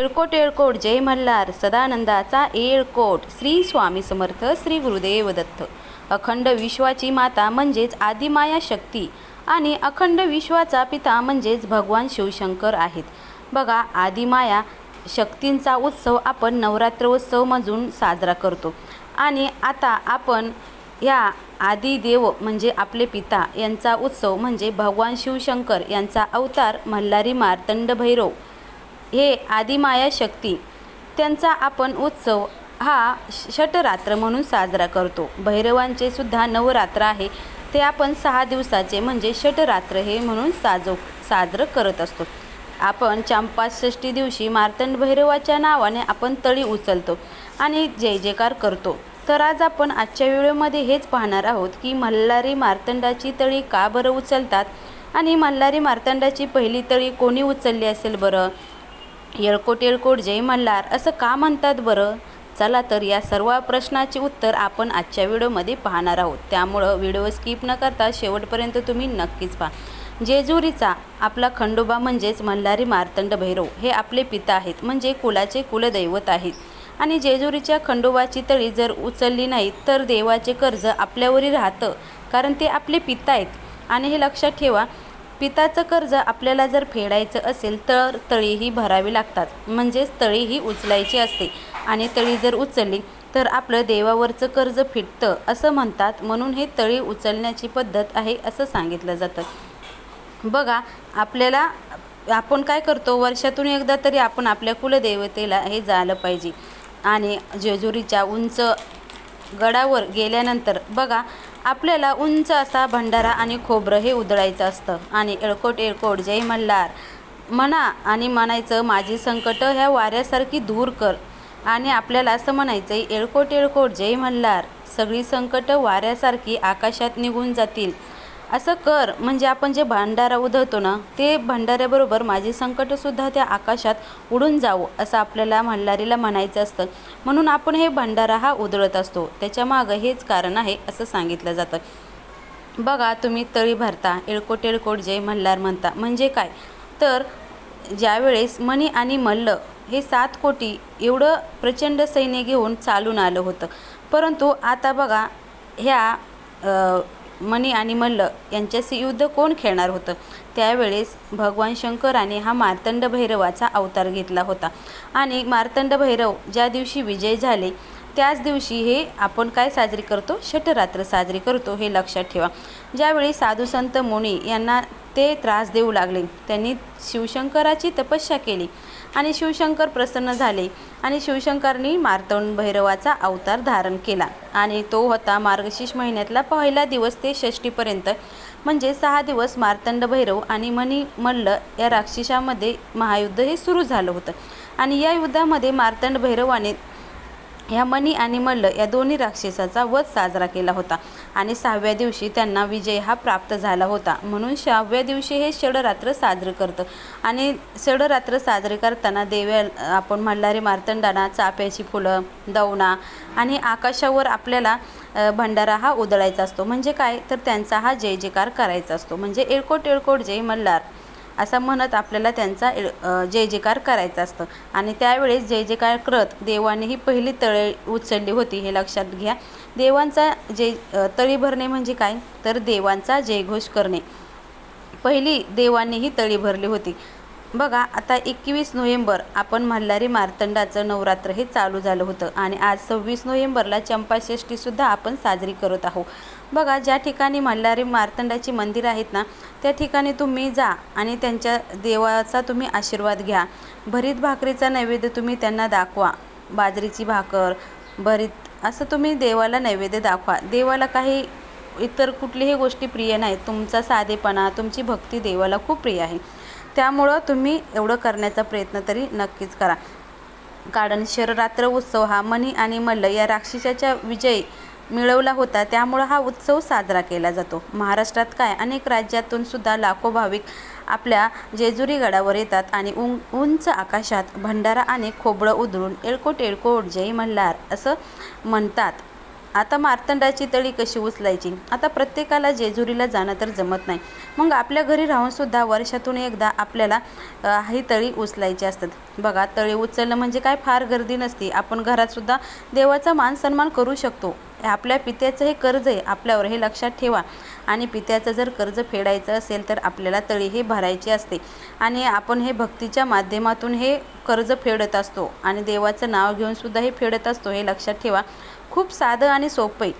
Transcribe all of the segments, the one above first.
येळकोट येळकोट जय मल्हार सदानंदाचा एळकोट श्री स्वामी समर्थ श्री गुरुदेव दत्त. अखंड विश्वाची माता म्हणजेच आदिमाया शक्ती आणि अखंड विश्वाचा पिता म्हणजेच भगवान शिवशंकर आहेत. बघा आदिमाया शक्तींचा उत्सव आपण नवरात्र उत्सव म्हणून साजरा करतो. आणि आता आपण या आदिदेव म्हणजे आपले पिता यांचा उत्सव म्हणजे भगवान शिवशंकर यांचा अवतार मल्हारी मार्तंड भैरव हे आदिमाया शक्ती. त्यांचा आपण उत्सव हा षटरात्र म्हणून साजरा करतो. भैरवांचे सुद्धा नवरात्र आहे. ते आपण सहा दिवसाचे म्हणजे षटरात्र हे म्हणून साजव साजरं करत असतो. आपण चंपाषष्ठी दिवशी मार्तंड भैरवाच्या नावाने आपण तळी उचलतो आणि जय जयकार करतो. तर आज आपण आजच्या व्हिडिओमध्ये हेच पाहणार आहोत की मल्हारी मार्तंडाची तळी का बरं उचलतात आणि मल्हारी मार्तंडाची पहिली तळी कोणी उचलली असेल बरं? येळकोट येळकोट जय मल्हार असं का म्हणतात बरं? चला तर या सर्व प्रश्नाचे उत्तर आपण आजच्या व्हिडिओमध्ये पाहणार आहोत. त्यामुळं व्हिडिओ स्किप न करता शेवटपर्यंत तुम्ही नक्कीच पहा. जेजुरीचा आपला खंडोबा म्हणजेच मल्हारी मार्तंड भैरव हे आपले पिता आहेत म्हणजे कुलाचे कुलदैवत आहेत. आणि जेजुरीच्या खंडोबाची तळी जर उचलली नाही तर देवाचे कर्ज आपल्यावरही राहतं कारण ते आपले पिता आहेत. आणि हे लक्षात ठेवा पिताचं कर्ज आपल्याला जर फेडायचं असेल तर तळीही भरावी लागतात. म्हणजेच तळीही उचलायची असते. आणि तळी जर उचलली तर आपलं देवावरचं कर्ज फिटतं असं म्हणतात. म्हणून हे तळी उचलण्याची पद्धत आहे असं सांगितलं जातं. बघा आपल्याला आपण काय करतो? वर्षातून एकदा तरी आपण आपल्या कुलदेवतेला हे जायला पाहिजे. आणि जेजुरीच्या उंच गडावर गेल्यानंतर बघा आपल्याला उंच असा भंडारा आणि खोबरं हे उधळायचं असतं. आणि एळकोट येळकोट जय मल्हार. म्हणा आणि म्हणायचं माझी संकट ह्या वाऱ्यासारखी दूर कर. आणि आपल्याला असं म्हणायचं आहे येळकोट येळकोट जय मल्हार. सगळी संकट वाऱ्यासारखी आकाशात निघून जातील. असं कर. म्हणजे आपण जे भांडारा उधळतो ना ते भांडाऱ्याबरोबर माझी संकटसुद्धा त्या आकाशात उडून जावं असं आपल्याला मल्हारीला म्हणायचं असतं. म्हणून आपण हे भंडारा हा उधळत असतो. त्याच्यामागं हेच कारण आहे असं सांगितलं जातं. बघा तुम्ही तळी भरता एळकोट एळकोट जय मल्हार म्हणता. म्हणजे काय? तर ज्यावेळेस मणी आणि मल्ल हे सात कोटी एवढं प्रचंड सैन्य घेऊन चालून आलं होतं. परंतु आता बघा ह्या मणी आणि मल्ल यांच्याशी युद्ध कोण खेळणार होतं? त्यावेळेस भगवान शंकराने हा मार्तंड भैरवाचा अवतार घेतला होता. आणि मार्तंड भैरव ज्या दिवशी विजय झाले त्याच दिवशी हे आपण काय साजरी करतो? षटरात्र साजरी करतो हे लक्षात ठेवा. ज्यावेळी साधू संत मुनी यांना ते त्रास देऊ लागले त्यांनी शिवशंकराची तपस्या केली. आणि शिवशंकर प्रसन्न झाले आणि शिवशंकरनी मार्तंड भैरवाचा अवतार धारण केला. आणि तो होता मार्गशीर्ष महिन्यातला पहिला दिवस ते षष्टीपर्यंत म्हणजे सहा दिवस मार्तंड भैरव आणि मणी मल्ल या राक्षसामध्ये महायुद्ध हे सुरू झालं होतं. आणि या युद्धामध्ये मार्तंड भैरवाने ह्या मणी आणि मल्ल या दोन्ही राक्षसाचा वध साजरा केला होता. आणि सहाव्या दिवशी त्यांना विजय हा प्राप्त झाला होता. म्हणून सहाव्या दिवशी हे षडरात्र साजरं करतं. आणि षडरात्र साजरे करताना देव्या आपण मल्हारी मार्तंडाना चाप्याची फुलं दवणा आणि आकाशावर आपल्याला भंडारा हा उधळायचा असतो. म्हणजे काय? तर त्यांचा हा जय जयकार करायचा असतो. म्हणजे येळकोट येळकोट जय मल्हार. असं म्हणत आपल्याला त्यांचा जय जयकार करायचा असतं. आणि त्यावेळेस जय जयकार करत देवाने ही पहिली तळे उचलली होती हे लक्षात घ्या. देवांचा जय तळी भरणे म्हणजे काय? तर देवांचा जयघोष करणे. पहिली देवाने ही तळी भरली होती. बघा आता एकवीस नोव्हेंबर आपण मल्हारी मार्तंडाचं नवरात्र हे चालू झालं होतं. आणि आज सव्वीस नोव्हेंबरला चंपाषष्ठीसुद्धा आपण साजरी करत आहोत. बघा ज्या ठिकाणी मल्हारी मार्तंडाची मंदिर आहेत ना त्या ठिकाणी तुम्ही जा आणि त्यांच्या देवाचा तुम्ही आशीर्वाद घ्या. भरीत भाकरीचा नैवेद्य तुम्ही त्यांना दाखवा. बाजरीची भाकर भरीत असं तुम्ही देवाला नैवेद्य दाखवा. देवाला काही इतर कुठलीही गोष्टी प्रिय नाहीत. तुमचा साधेपणा तुमची भक्ती देवाला खूप प्रिय आहे. त्यामुळं तुम्ही एवढं करण्याचा प्रयत्न तरी नक्कीच करा. कारण शररात्र उत्सव हा मणी आणि मल्ल या राक्षसाच्या विजयी मिळवला होता. त्यामुळं हा उत्सव साजरा केला जातो. महाराष्ट्रात काय? अनेक राज्यातून सुद्धा लाखो भाविक आपल्या जेजुरी गडावर येतात आणि उं उंच आकाशात भंडारा आणि खोबळं उधळून येळकोट टेळको जय मल्हार असं म्हणतात. आता मार्तंडाची तळी कशी उचलायची? आता प्रत्येकाला जेजुरीला जाणं तर जमत नाही. मग आपल्या घरी राहूनसुद्धा वर्षातून एकदा आपल्याला ही तळी उचलायची असतात. बघा तळी उचलणं म्हणजे काय? फार गर्दी नसते. आपण घरातसुद्धा देवाचा मान सन्मान करू शकतो. आपल्या पित्याचं हे कर्ज आहे आपल्यावर हे लक्षात ठेवा. आणि पित्याचं जर कर्ज फेडायचं असेल तर आपल्याला तळी हे भरायची असते. आणि आपण हे भक्तीच्या माध्यमातून हे कर्ज फेडत असतो आणि देवाचं नाव घेऊनसुद्धा हे फेडत असतो हे लक्षात ठेवा. खूप साधं आणि सोपं आहे.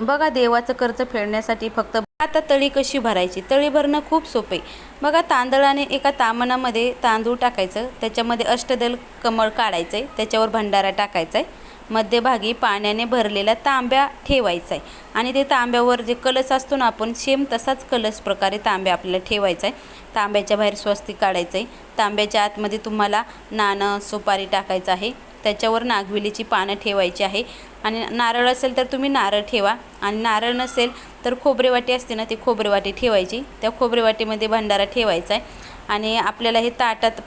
बघा देवाचं कर्ज फेडण्यासाठी फक्त आता तळी कशी भरायची? तळी भरणं खूप सोपे बघा तांदळाने एका तामणामध्ये तांदूळ टाकायचं त्याच्यामध्ये अष्टदल कमळ काढायचं आहे त्याच्यावर भंडारा टाकायचा आहे मध्यभागी पाण्याने भरलेला तांब्या ठेवायचा आहे आणि ते तांब्यावर जे कलश असतो ना आपण सेम तसाच कलश प्रकारे तांब्या आपल्याला ठेवायचा आहे तांब्याच्या बाहेर स्वस्तिक काढायचं आहे तांब्याच्या आतमध्ये तुम्हाला नाणं सुपारी टाकायचं आहे. त्याच्यावर नागविलीची पानं ठेवायची आहे. आणि नारळ असेल तर तुम्ही नारळ ठेवा. आणि नारळ नसेल तर खोबरेवाटी असते ना ती खोबरेवाटी ठेवायची. त्या खोबरेवाटीमध्ये भंडारा ठेवायचा आहे आणि आपल्याला हे ताटात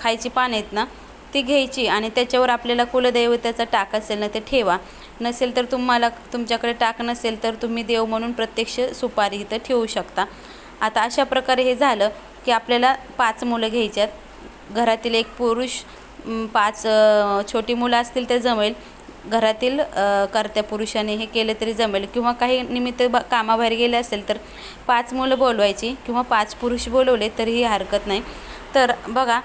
खायची पानं आहेत ना ती घ्यायची आणि त्याच्यावर आपल्याला कुलदैवताचा टाक असेल ना ते ठेवा. नसेल तर तुम्हाला तुमच्याकडे टाक नसेल तर तुम्ही देव म्हणून प्रत्यक्ष सुपारी इथं ठेवू शकता. आता अशा प्रकारे हे झालं की आपल्याला पाच मुलं घ्यायच्यात. घरातील एक पुरुष पाच छोटी मुलं असतील ते जमेल. घरातील कर्त्या पुरुषाने हे केलं तरी जमेल. किंवा काही निमित्त ब कामाबाहेर गेले असेल तर पाच मुलं बोलवायची किंवा पाच पुरुष बोलवले तरीही हरकत नाही. तर बघा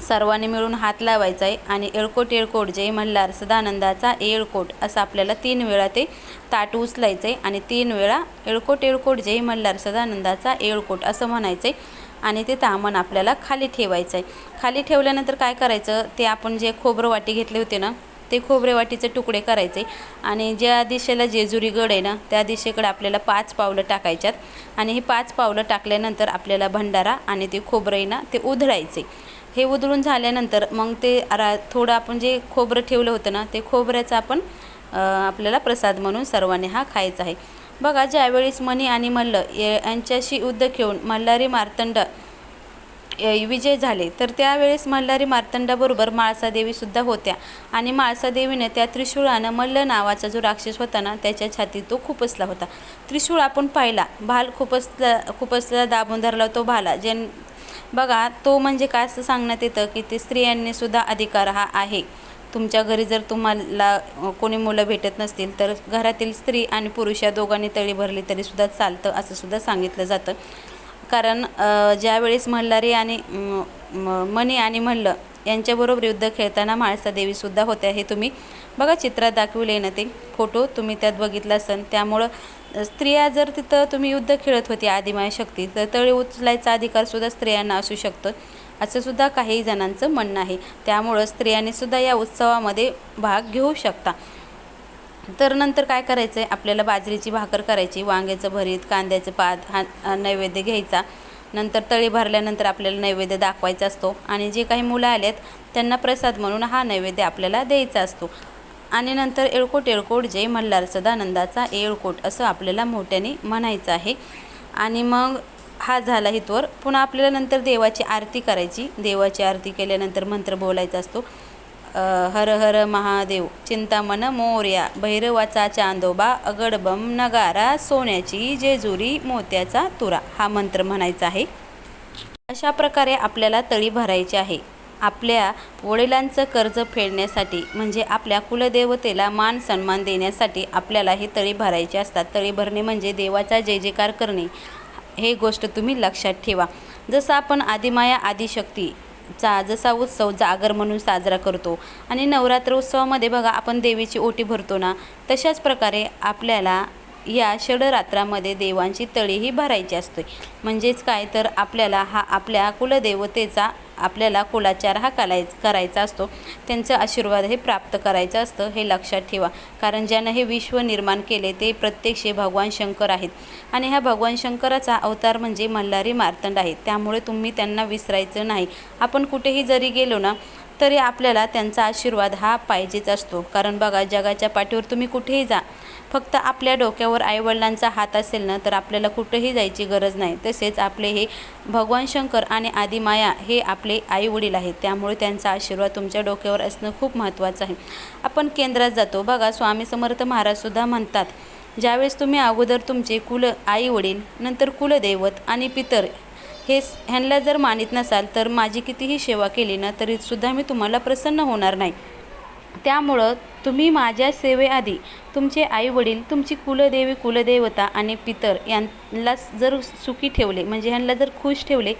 सर्वांनी मिळून हात लावायचा आहे आणि एळकोट एळकोट जय मल्हार सदानंदाचा येळकोट असं आपल्याला तीन वेळा ते ताट उचलायचं आहे आणि तीन वेळा एळकोट एळकोट जय मल्हार सदानंदाचा येळकोट असं म्हणायचं आहे आणि ते तामण आपल्याला खाली ठेवायचं आहे खाली ठेवल्यानंतर काय करायचं? ते आपण जे खोबरं वाटी घेतले होते ना ते खोबरे वाटीचे तुकडे करायचे आणि ज्या दिशेला जेजुरी गड आहे ना त्या दिशेकडे आपल्याला पाच पावलं टाकायच्यात आणि हे पाच पावलं टाकल्यानंतर आपल्याला भंडारा आणि ते खोबरं आहे ना ते उधळायचे हे उधळून झाल्यानंतर मग ते रा थोडं आपण जे खोबरं ठेवलं होतं ना ते खोबऱ्याचं आपण आपल्याला प्रसाद म्हणून सर्वांनी हा खायचा आहे. बघा ज्यावेळेस मणी आणि मल्ल या- यांच्याशी युद्ध घेऊन मल्हारी मार्तंड विजय झाले तर त्यावेळेस मल्हारी मार्तंडाबरोबर माळसादेवीसुद्धा होत्या. आणि माळसादेवीने त्या त्रिशूळानं मल्ल नावाचा जो राक्षस होता ना त्याच्या छातीत तो खुपसला होता. त्रिशूळ आपण पाहिला भाल खुपसला खुपसला दाबून धरला तो भाला जे बघा तो म्हणजे काय असं सांगण्यात येतं की ते स्त्रियांनी सुद्धा अधिकार हा आहे. तुमच्या घरी जर तुम्हाला कोणी मुलं भेटत नसतील तर घरातील स्त्री आणि पुरुष या दोघांनी तळी भरली तरीसुद्धा चालतं असं सुद्धा सांगितलं जातं. कारण ज्यावेळेस मल्हारी आणि मणी आणि मल्ल यांच्याबरोबर युद्ध खेळताना म्हाळसा देवीसुद्धा होत्या हे तुम्ही बघा चित्रात दाखविले ना ते फोटो. तुम्ही त्यात बघितला असन. त्यामुळं स्त्रिया जर तिथं तुम्ही युद्ध खेळत होती आदिमाय शक्ती तर तळी उचलायचा अधिकारसुद्धा स्त्रियांना असू शकतं. असंसुद्धा काही जणांचं म्हणणं आहे. त्यामुळं स्त्रियांनीसुद्धा या उत्सवामध्ये भाग घेऊ शकता. तर नंतर काय करायचं आहे आपल्याला बाजरीची भाकर करायची वांग्याचं भरीत कांद्याचं पात हा नैवेद्य घ्यायचा. नंतर तळी भरल्यानंतर आपल्याला नैवेद्य दाखवायचा असतो. आणि जे काही मुलं आलेत त्यांना प्रसाद म्हणून हा नैवेद्य आपल्याला द्यायचा असतो. आणि नंतर एळकोट येळकोट जय मल्हार सदानंदाचा येळकोट असं आपल्याला मोठ्याने म्हणायचं आहे. आणि मग हा झाला हितवर पुन्हा आपल्याला नंतर देवाची आरती करायची. देवाची आरती केल्यानंतर मंत्र बोलायचा असतो. हर हर महादेव चिंतामन मोर्या भैरवाचा चांदोबा अगडबम नगारा सोन्याची जेजुरी मोत्याचा तुरा हा मंत्र म्हणायचा आहे. अशा प्रकारे आपल्याला तळी भरायची आहे. आपल्या वडिलांचं कर्ज फेडण्यासाठी म्हणजे आपल्या कुलदेवतेला मान सन्मान देण्यासाठी आपल्याला हे तळी भरायचे असतात. तळी भरणे म्हणजे देवाचा जय जयकार करणे. हे गोष्ट तुम्ही लक्षात ठेवा. जसं आपण आदिमाया आदिशक्ती चा जसा उत्सव जागर म्हणून साजरा करतो. आणि नवरात्र उत्सवामध्ये बघा आपण देवीची ओटी भरतो ना तशाच प्रकारे आपल्याला या षडरात्रामध्ये देवांची तळीही भरायची असते. म्हणजेच काय? तर आपल्याला हा आपल्या कुलदेवतेचा आपल्याला कुलाचार हा कलाय करायचा असतो. त्यांचा आशीर्वाद हे प्राप्त करायचं असतं हे लक्षात ठेवा. कारण ज्यानं हे विश्व निर्माण केले ते प्रत्यक्ष भगवान शंकर आहेत. आणि ह्या भगवान शंकराचा अवतार म्हणजे मल्हारी मार्तंड आहे. त्यामुळे तुम्ही त्यांना विसरायचं नाही. आपण कुठेही जरी गेलो ना तरी आपल्याला त्यांचा आशीर्वाद हा पाहिजेच असतो. कारण बघा जगाच्या पाठीवर तुम्ही कुठेही जा फक्त आपल्या डोक्यावर आईवडिलांचा हात असेल ना तर आपल्याला कुठंही जायची गरज नाही. तसेच आपले हे भगवान शंकर आणि आदिमाया हे आपले आईवडील आहेत. त्यामुळे त्यांचा आशीर्वाद तुमच्या डोक्यावर असणं खूप महत्त्वाचं आहे. आपण केंद्रात जातो. बघा स्वामी समर्थ महाराजसुद्धा म्हणतात ज्यावेळेस तुम्ही अगोदर तुमचे कुल आई वडील नंतर कुलदैवत आणि पितर हे ह्यांना जर मानित नसाल तर माझी कितीही सेवा केली ना तरीसुद्धा मी तुम्हाला प्रसन्न होणार नाही. त्यामुळं तुम्ही माझ्या सेवेआधी तुमचे आईवडील तुमची कुलदेवी कुलदेवता आणि पितर यांना जर सुखी ठेवले म्हणजे ह्यांना जर खुश ठेवले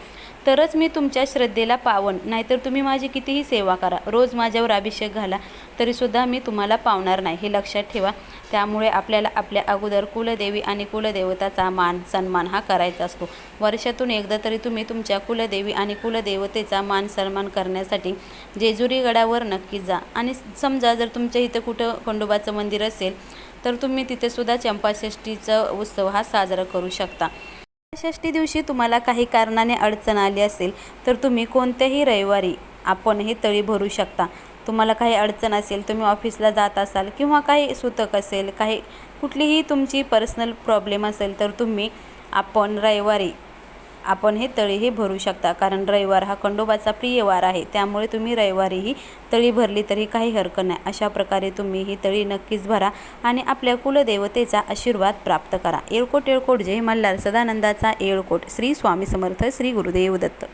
तरच मी तुमच्या श्रद्धेला पावन. नाहीतर तुम्ही माझी कितीही सेवा करा. रोज माझ्यावर अभिषेक घाला तरीसुद्धा मी तुम्हाला पावणार नाही. हे लक्षात ठेवा. त्यामुळे आपल्याला आपल्या अगोदर कुलदेवी आणि कुलदेवताचा मान सन्मान हा करायचा असतो. वर्षातून एकदा तरी तुम्ही तुमच्या कुलदेवी आणि कुलदेवतेचा मान सन्मान करण्यासाठी जेजुरी गडावर नक्की जा. आणि समजा जर तुमच्या इथं कुठं खंडोबाचं मंदिर असेल तर तुम्ही तिथेसुद्धा चंपाषष्ठीचा उत्सव हा साजरा करू शकता. षष्टी दिवशी तुम्हाला काही कारणाने अडचण आली असेल तर तुम्ही कोणत्याही रविवारी आपण हे तळी भरू शकता. तुम्हाला काही अडचण असेल तुम्ही ऑफिसला जात असाल किंवा काही सुतक असेल काही कुठलीही तुमची पर्सनल प्रॉब्लेम असेल तर तुम्ही आपण रविवारी आपण हे तळीही भरू शकता. कारण रविवार हा खंडोबाचा प्रिय वार आहे. त्यामुळे तुम्ही रविवारीही तळी भरली तरी काही हरकत नाही. अशा प्रकारे तुम्ही ही तळी नक्कीच भरा आणि आपल्या कुलदेवतेचा आशीर्वाद प्राप्त करा. येळकोट येळकोट जय मल्हार. सदानंदाचा येळकोट. श्री स्वामी समर्थ श्री गुरुदेव दत्त.